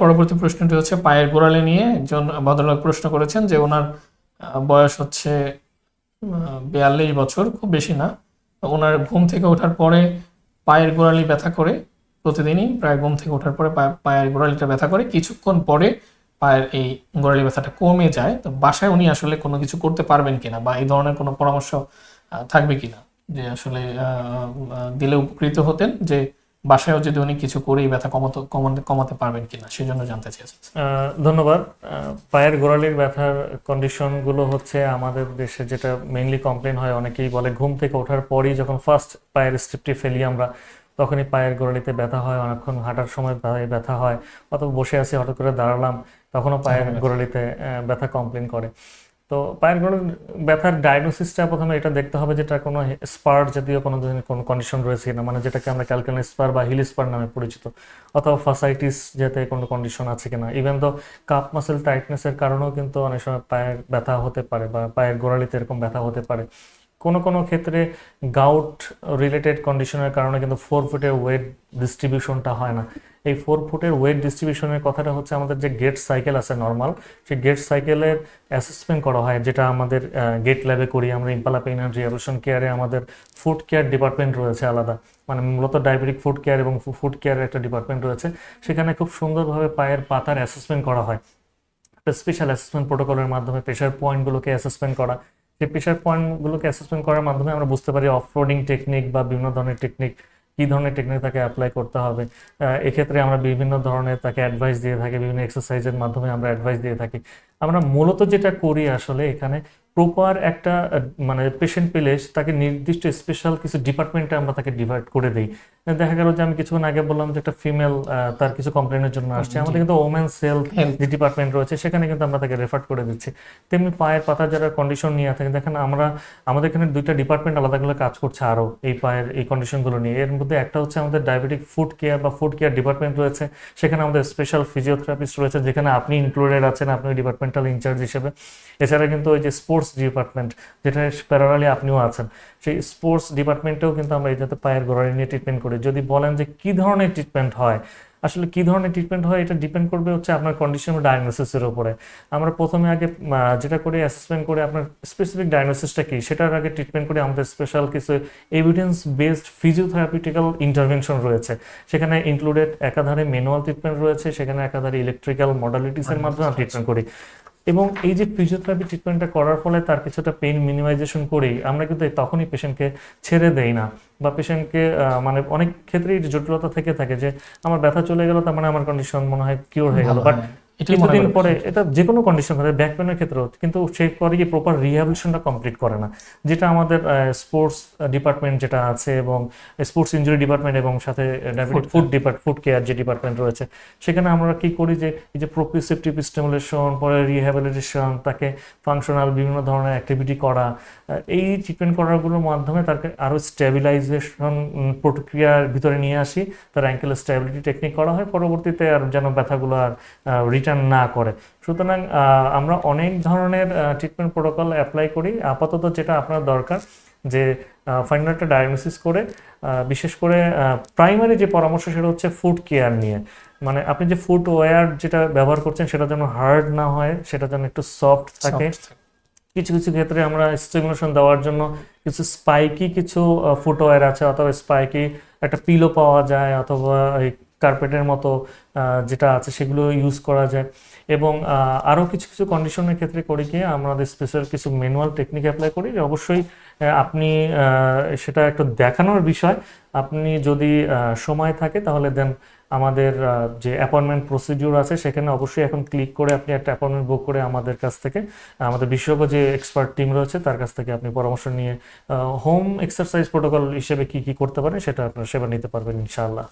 পরবর্তী প্রশ্নটি হচ্ছে, পায়ের গোড়ালি নিয়ে একজন ভদ্রলোক প্রশ্ন করেছেন যে ওনার বয়স হচ্ছে বিয়াল্লিশ বছর, খুব বেশি না। ওনার ঘুম থেকে ওঠার পরে পায়ের গোড়ালি ব্যথা করে, প্রতিদিনই প্রায় ঘুম থেকে ওঠার পরে পায়ে- পায়ের গোড়ালিটা ব্যথা করে। কিছুক্ষণ পরে পায়ের এই গোড়ালি ব্যথাটা কমে যায়। তো বাসায় উনি আসলে কোনো কিছু করতে পারবেন কিনা বা এই ধরনের কোনো পরামর্শ থাকবে কিনা? যে আসলে দিলে উপকৃত হতেন, যে বাসায়ও যদি উনি কিছু করেই ব্যথা কমাতে কমাতে কমাতে পারবেন কিনা সেই জন্য জানতে চেয়েছেন আহ, ধন্যবাদ। পায়ের গোড়ালির ব্যথার কন্ডিশনগুলো হচ্ছে আমাদের দেশে যেটা মেইনলি কমপ্লেন হয় অনেকেই বলে ঘুম থেকে ওঠার পরই যখন ফার্স্ট পায়ের স্ট্রিপটি ফেলি আমরা তখনই পায়ের গোড়ালিতে ব্যথা হয় অনেকক্ষণ হাঁটার সময় পায়ে ব্যথা হয় অথবা বসে আছি হঠাৎ করে দাঁড়ালাম তখনও পায়ের গোড়ালিতে ব্যথা কমপ্লেন করে। তো পায়ের গোড়ের ব্যথার ডায়াগনোসিসটা প্রথমে এটা দেখতে হবে যেটা কোনো স্পার জাতীয় কোনো কোনো কন্ডিশন রয়েছে কিনা। মানে যেটাকে আমরা ক্যালকান স্পার বা হিল স্পার নামে পরিচিত। অথবা ফাসাইটিস যাতে কোনো কন্ডিশন আছে কিনা। ইভেন তো কাপ মাসেল টাইটনেসের কারণেও কিন্তু অনেক সময় পায়ের ব্যথা হতে পারে বা পায়ের গোড়ালিতে এরকম ব্যথা হতে পারে। কোনো কোনো ক্ষেত্রে গাউট রিলেটেড কন্ডিশনের কারণে কিন্তু ফোর ফুটের ওয়েট ডিস্ট্রিবিউশনটা হয় না। এই ফোর ফুটের ওয়েট ডিস্ট্রিবিউশনের কথাটা হচ্ছে আমাদের যে গেট সাইকেল আছে নর্মাল সেই গেট সাইকেলের অ্যাসেসমেন্ট করা হয়, যেটা আমাদের গেট ল্যাবে করি আমরা ইম্পালা পেইন অ্যান্ড কেয়ারে আমাদের ফুড কেয়ার ডিপার্টমেন্ট রয়েছে আলাদা। মানে মূলত ডায়াবেটিক ফুড কেয়ার এবং ফুড কেয়ারের একটা ডিপার্টমেন্ট রয়েছে। সেখানে খুব সুন্দরভাবে পায়ের পাতার অ্যাসেসমেন্ট করা হয়। স্পেশাল অ্যাসেসমেন্ট প্রোটোকলের মাধ্যমে প্রেশার পয়েন্টগুলোকে অ্যাসেসমেন্ট করা। সেই প্রেশার পয়েন্টগুলোকে অ্যাসেসমেন্ট করার মাধ্যমে আমরা বুঝতে পারি অফরোডিং টেকনিক বা বিভিন্ন ধরনের টেকনিক কী ধরনের টেকনিক তাকে অ্যাপ্লাই করতে হবে। এক্ষেত্রে আমরা বিভিন্ন ধরনের তাকে অ্যাডভাইস দিয়ে থাকি, বিভিন্ন এক্সারসাইজের মাধ্যমে আমরা অ্যাডভাইস দিয়ে থাকি। আমরা মূলত যেটা করি আসলে এখানে প্রপার একটা মানে পেশেন্ট পেলে তাকে নির্দিষ্ট স্পেশাল কিছু ডিপার্টমেন্টে আমরা তাকে ডিভাইড করে দিই। দেখা গেল যে আমি কিছুক্ষণ আগে বললাম যে একটা ফিমেল তার কিছু কমপ্লেনের জন্য আসছে। আমাদের কিন্তু ওমেন্স হেলথ যে ডিপার্টমেন্ট রয়েছে সেখানে কিন্তু আমরা তাকে রেফার করে দিচ্ছি। তেমনি পায়ের পাতা যারা কন্ডিশন নিয়ে থাকে দেখেন আমরা আমাদের এখানে দুইটা ডিপার্টমেন্ট আলাদা করে কাজ করছে আরও এই পায়ের এই কন্ডিশনগুলো নিয়ে। এর মধ্যে একটা হচ্ছে আমাদের ডায়াবেটিক ফুড কেয়ার বা ফুড কেয়ার ডিপার্টমেন্ট রয়েছে। সেখানে আমাদের স্পেশাল ফিজিওথেরাপিস্ট রয়েছে যেখানে আপনি ইনক্লুডেড আছেন আপনি ডিপার্টমেন্টাল ইনচার্জ হিসেবে। এছাড়া কিন্তু ওই যে স্পোর্টস ডিপার্টমেন্ট যেটা প্যারালালি আপনিও আছেন। সেই স্পোর্টস ডিপার্টমেন্টেও কিন্তু আমরা এই যাতে পায়ের গোড়ালি নিয়ে ট্রিটমেন্ট করি। যদি বলেন যে কি ধরনের ট্রিটমেন্ট হয় আসলে কি ধরনের ট্রিটমেন্ট হয় এটা ডিপেন্ড করবে হচ্ছে আপনার কন্ডিশন ডায়াগনোসিসের উপরে। আমরা প্রথমে আগে যেটা করি অ্যাসেসমেন্ট করে আপনার স্পেসিফিক ডায়াগনোসিসটা কি সেটার আগে ট্রিটমেন্ট করে। আমাদের স্পেশাল কিছু এভিডেন্স বেসড ফিজিওথেরাপিউটিক্যাল ইন্টারভেনশন রয়েছে। সেখানে ইনক্লুডেড একাধারে ম্যানুয়াল ট্রিটমেন্ট রয়েছে সেখানে একাধারে ইলেকট্রিক্যাল মডালিটিসের মাধ্যমে আমরা ট্রিটমেন্ট করি। এবং এই যে ফিজিওথেরাপি ট্রিটমেন্টটা করার ফলে তার কিছুটা পেইন মিনিমাইজেশন করেই আমরা কিন্তু তখনই পেশেন্টকে ছেড়ে দেই না। বা পেশেন্টকে মানে অনেক ক্ষেত্রেই জটিলতা থেকে থাকে যে আমার ব্যথা চলে গেল তার মানে আমার কন্ডিশন মনে হয় কিওর হয়ে গেল। বাট কিছুদিন পরে এটা যে কোনো কন্ডিশন ব্যাক পেনের ক্ষেত্রেও কিন্তু প্রপার রিহ্যাবিলিটেশনটা কমপ্লিট করে না। যেটা আমাদের স্পোর্টস ডিপার্টমেন্ট যেটা আছে এবং স্পোর্টস ইঞ্জুরি ডিপার্টমেন্ট এবং সাথে ফুড ডিপার্ট ফুড কেয়ার যে ডিপার্টমেন্ট রয়েছে সেখানে আমরা কি করি যে এই যে প্রোপিসেপটিভ স্টিমুলেশন পরে রিহ্যাবিলিটেশন তাকে ফাংশনাল বিভিন্ন ধরনের অ্যাক্টিভিটি করা এই ট্রিটমেন্ট করাগুলোর মাধ্যমে তাকে আরও স্টেবিলাইজেশন প্রক্রিয়ার ভিতরে নিয়ে আসি। তার অ্যাঙ্কেল স্টেবিলিটি টেকনিক করা হয়। পরবর্তীতে আর যেন ব্যথাগুলো আর রিটার্ন না করে। সুতরাং আমরা অনেক ধরনের ট্রিটমেন্ট প্রোটোকল অ্যাপ্লাই করি। আপাতত যেটা আপনার দরকার যে ফাইনাল একটা ডায়াগনোসিস করে বিশেষ করে প্রাইমারি যে পরামর্শ সেটা হচ্ছে ফুড কেয়ার নিয়ে। মানে আপনি যে ফুড ওয়্যার যেটা ব্যবহার করছেন সেটা যেন হার্ড না হয় সেটা যেন একটু সফট থাকে। কিছু কিছু ক্ষেত্রে আমরা স্টিমুলেশন দেওয়ার জন্য কিছু স্পাইকি কিছু ফুটওয়্যার আছে অথবা স্পাইকি একটা পিলো পাওয়া যায় অথবা কার্পেটের মতো যেটা আছে সেগুলো ইউজ করা যায়। এবং আরও কিছু কিছু কন্ডিশনের ক্ষেত্রে করি গিয়ে আমাদের স্পেশাল কিছু ম্যানুয়াল টেকনিক অ্যাপ্লাই করি অবশ্যই আপনি সেটা একটু দেখানোর বিষয়। আপনি যদি সময় থাকে তাহলে দেন আমাদের যে অ্যাপয়েন্টমেন্ট প্রসিডিউর আছে সেখানে অবশ্যই এখন ক্লিক করে আপনি একটা অ্যাপয়েন্টমেন্ট বুক করে আমাদের কাছ থেকে, আমাদের বিশেষজ্ঞ যে এক্সপার্ট টিম রয়েছে তার কাছ থেকে আপনি পরামর্শ নিয়ে হোম এক্সারসাইজ প্রোটোকল হিসেবে কি কি করতে পারেন সেটা আপনার সেবা নিতে পারবেন ইনশাআল্লাহ।